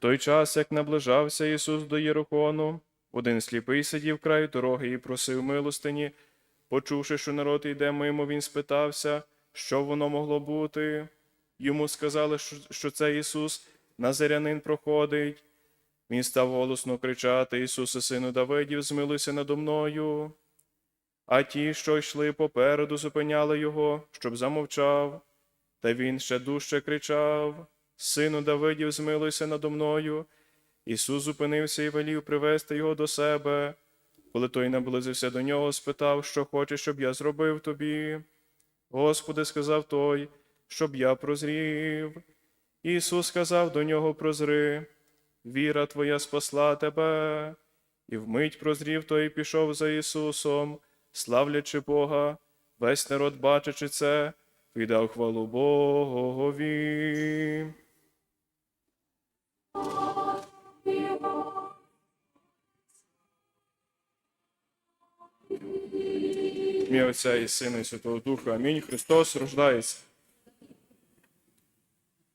той час, як наближався Ісус до Єрихону, один сліпий сидів краю дороги і просив милостині. Почувши, що народ йде мимо, він спитався, що воно могло бути. Йому сказали, що- це Ісус, Назарянин проходить. Він став голосно кричати: Ісусе, сину Давидів, змилуйся надо мною. А ті, що йшли попереду, зупиняли його, щоб замовчав. Та він ще дужче кричав: Сину Давидів, змилуйся надо мною. Ісус зупинився і велів привести його до себе. Коли той наблизився до нього, спитав, що хочеш, щоб я зробив тобі. Господи, сказав той, щоб я прозрів. Ісус сказав до нього прозри, віра твоя спасла тебе. І вмить прозрів той і пішов за Ісусом, славлячи Бога, весь народ, бачачи це, віддав хвалу Богові. Ім'я Отця і Сина і Святого Духа. Амінь. Христос рождається.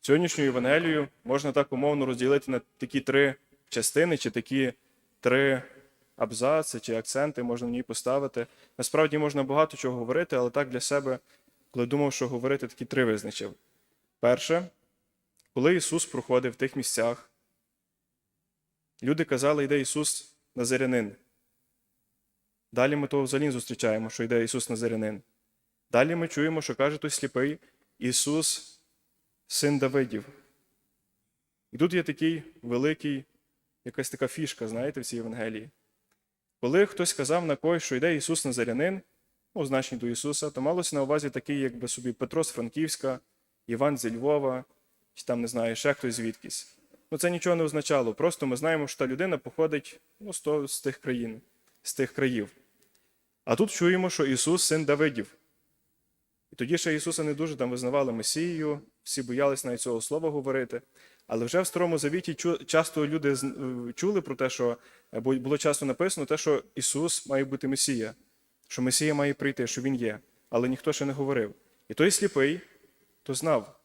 Сьогоднішню Євангелію можна так умовно розділити на такі три частини, чи такі три абзаци, чи акценти можна в ній поставити. Насправді можна багато чого говорити, але так для себе, коли думав, що говорити, такі три визначив. Перше, коли Ісус проходив в тих місцях, люди казали, йде Ісус Назарянин. Далі ми того взагалі не зустрічаємо, що йде Ісус Назарянин. Далі ми чуємо, що каже той сліпий Ісус, син Давидів. І тут є такий великий, якась така фішка, знаєте, в цій Євангелії. Коли хтось сказав на когось, що йде Ісус Назарянин, ну, значить до Ісуса, то малося на увазі такий, якби собі Петро з Франківська, Іван зі Львова, чи там, не знаю, ще хтось звідкись. Ну, це нічого не означало. Просто ми знаємо, що та людина походить ну, з, того- з тих країн, з тих країв. А тут чуємо, що Ісус син Давидів. І тоді ще Ісуса не дуже там визнавали Месією, всі боялись навіть цього слова говорити. Але вже в Старому Завіті часто люди е, чули про те, що е, було часто написано те, що Ісус має бути Месія, що Месія має прийти, що Він є. Але ніхто ще не говорив. І той сліпий то знав.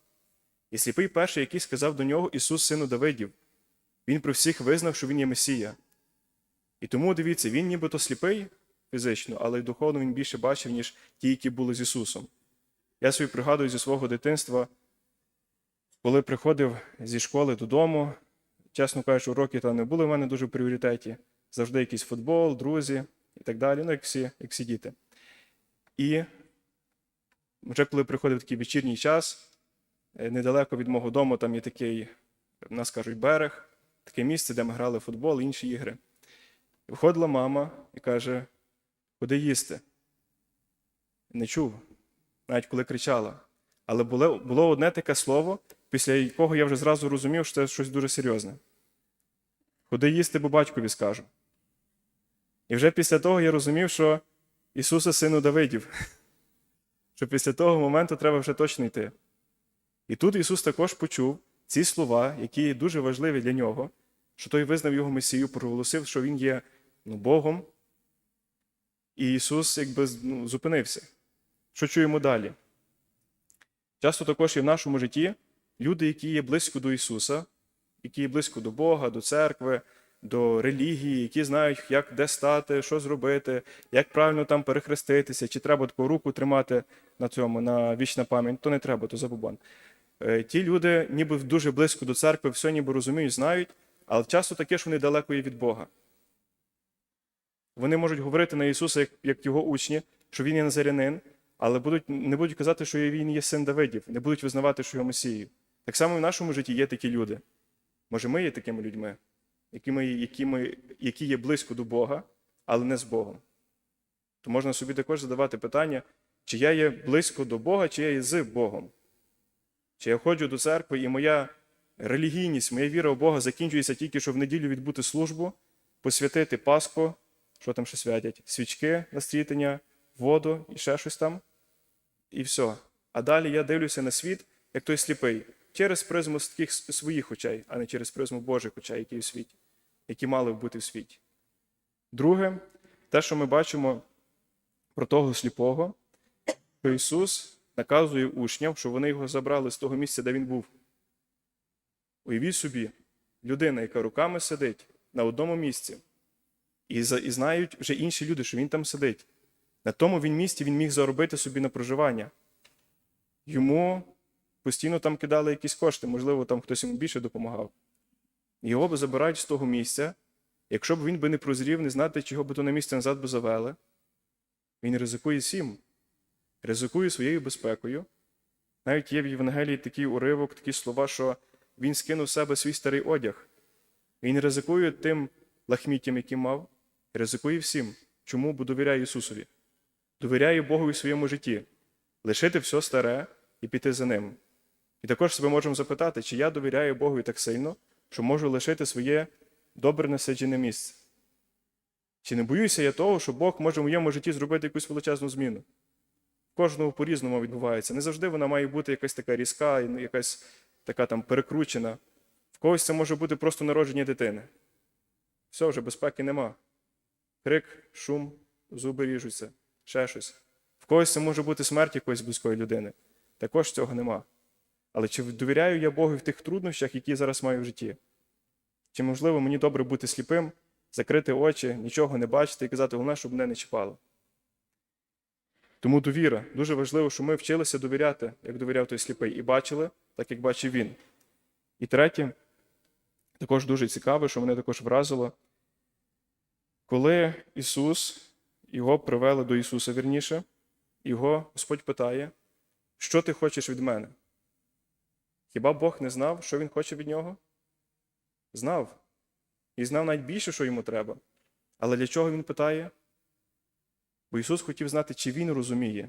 І сліпий перший, який сказав до нього Ісус, сину Давидів. Він при всіх визнав, що Він є Месія. І тому дивіться, він нібито сліпий фізично, але й духовно він більше бачив, ніж ті, які були з Ісусом. Я собі пригадую зі свого дитинства, коли приходив зі школи додому, чесно кажучи, уроки там не були в мене дуже в пріоритеті. Завжди якийсь футбол, друзі і так далі, ну, як всі, як всі діти. І вже коли приходив такий вечірній час, недалеко від мого дому там є такий, нас кажуть, берег, таке місце, де ми грали в футбол інші ігри. І Входила мама і каже: куди їсти? Не чув, навіть коли кричала. Але було, було одне таке слово, після якого я вже зразу розумів, що це щось дуже серйозне. Куди їсти, бо батькові скажу. І вже після того я розумів, що Ісуса сину Давидів, що після того моменту треба вже точно йти. І тут Ісус також почув ці слова, які дуже важливі для нього, що той визнав його Месію, проголосив, що Він є ну, Богом. І Ісус якби ну, зупинився. Що чуємо далі? Часто також і в нашому житті люди, які є близько до Ісуса, які є близько до Бога, до церкви, до релігії, які знають, як де стати, що зробити, як правильно там перехреститися, чи треба таку руку тримати на цьому, на вічна пам'ять, то не треба, то забубон. Е, Ті люди, ніби дуже близько до церкви, все ніби розуміють, знають, але часто таке, що вони далеко є від Бога. Вони можуть говорити на Ісуса, як, як його учні, що Він є назарянин, але будуть, не будуть казати, що Він є син Давидів, не будуть визнавати, що його Месією. Так само і в нашому житті є такі люди. Може, ми є такими людьми, які, ми, які, ми, які є близько до Бога, але не з Богом. То можна собі також задавати питання, чи я є близько до Бога, чи я є з Богом. Чи я ходжу до церкви, і моя релігійність, моя віра в Бога закінчується тільки, щоб в неділю відбути службу, посвятити Пасху, що там ще святять, свічки на стрітення, воду і ще щось там, і все. А далі я дивлюся на світ, як той сліпий, через призму таких своїх очей, а не через призму Божих очей, які в світі, які мали бути в світі. Друге, те, що ми бачимо про того сліпого, що Ісус наказує учням, що вони його забрали з того місця, де він був. Уявіть собі, людина, яка руками сидить на одному місці, і, і знають вже інші люди, що він там сидить. На тому він місці він міг заробити собі на проживання. Йому постійно там кидали якісь кошти, можливо, там хтось йому більше допомагав. Його би забирають з того місця. Якщо б він би не прозрів, не знати, чого би то на місце назад би завели, він ризикує всім, ризикує своєю безпекою. Навіть є в Євангелії такий уривок, такі слова, що він скинув з себе свій старий одяг. Він ризикує тим лахміттям, які мав, ризикує всім. Чому? Бо довіряє Ісусові. Довіряє Богу в своєму житті, лишити все старе і піти за ним. І також себе можемо запитати, чи я довіряю Богові так сильно, що можу лишити своє добре насаджене місце. Чи не боюся я того, що Бог може в моєму житті зробити якусь величезну зміну? Кожного по-різному відбувається. Не завжди вона має бути якась така різка, якась така там перекручена. В когось це може бути просто народження дитини. Все, вже безпеки нема. Крик, шум, зуби ріжуться, ще щось. В когось це може бути смерть якоїсь близької людини. Також цього нема. Але чи довіряю я Богу в тих труднощах, які зараз маю в житті? Чи можливо мені добре бути сліпим, закрити очі, нічого не бачити і казати, головне, щоб мене не чіпало? Тому довіра. Дуже важливо, щоб ми вчилися довіряти, як довіряв той сліпий, і бачили, так як бачив він. І третє, також дуже цікаве, що мене також вразило, коли Ісус, його привели до Ісуса вірніше, його Господь питає, що ти хочеш від мене? Хіба Бог не знав, що Він хоче від нього? Знав. І знав навіть більше, що йому треба. Але для чого він питає? Бо Ісус хотів знати, чи Він розуміє,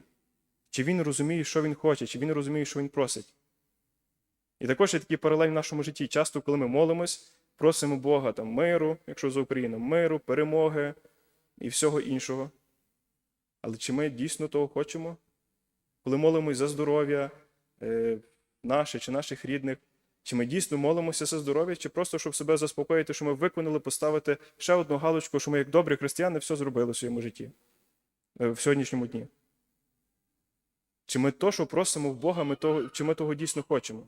чи Він розуміє, що Він хоче, чи Він розуміє, що Він просить. І також є такий паралель в нашому житті. Часто, коли ми молимось, просимо Бога там, миру, якщо за Україну, миру, перемоги і всього іншого. Але чи ми дійсно того хочемо? Коли молимось за здоров'я е, наше чи наших рідних, чи ми дійсно молимося за здоров'я, чи просто щоб себе заспокоїти, що ми виконали поставити ще одну галочку, що ми, як добрі християни, все зробили в своєму житті в сьогоднішньому дні? Чи ми то, що просимо в Бога, ми того, чи ми того дійсно хочемо?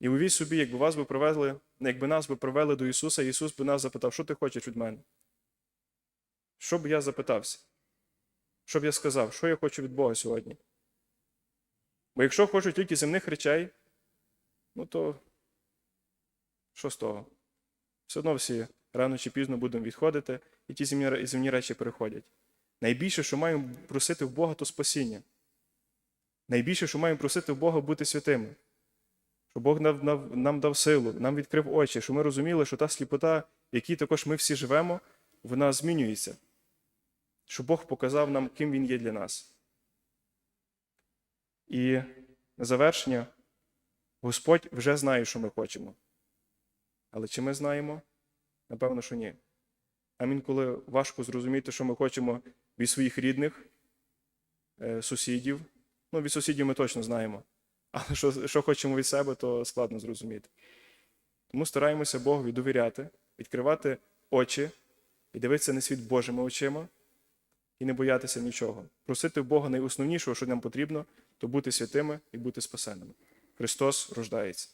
І уявіть собі, якби вас би привезли, якби нас би привели до Ісуса, Ісус би нас запитав, що ти хочеш від мене? Що б я запитався? Що б я сказав, що я хочу від Бога сьогодні? Бо якщо хочу тільки земних речей, ну то що з того? Все одно всі рано чи пізно будемо відходити, і ті земні, земні речі переходять. Найбільше, що маємо просити в Бога, то спасіння. Найбільше, що маємо просити в Бога бути святими. Щоб Бог нам, нам, дав силу, нам відкрив очі, щоб ми розуміли, що та сліпота, в якій також ми всі живемо, вона змінюється. Щоб Бог показав нам, ким Він є для нас. І на завершення, Господь вже знає, що ми хочемо. Але чи ми знаємо? Напевно, що ні. А інколи важко зрозуміти, що ми хочемо від своїх рідних, е, сусідів. Ну, від сусідів ми точно знаємо. Але що, що хочемо від себе, то складно зрозуміти. Тому стараємося Богові довіряти, відкривати очі і дивитися на світ Божими очима і не боятися нічого. Просити в Бога найосновнішого, що нам потрібно, то бути святими і бути спасеними. Христос рождається.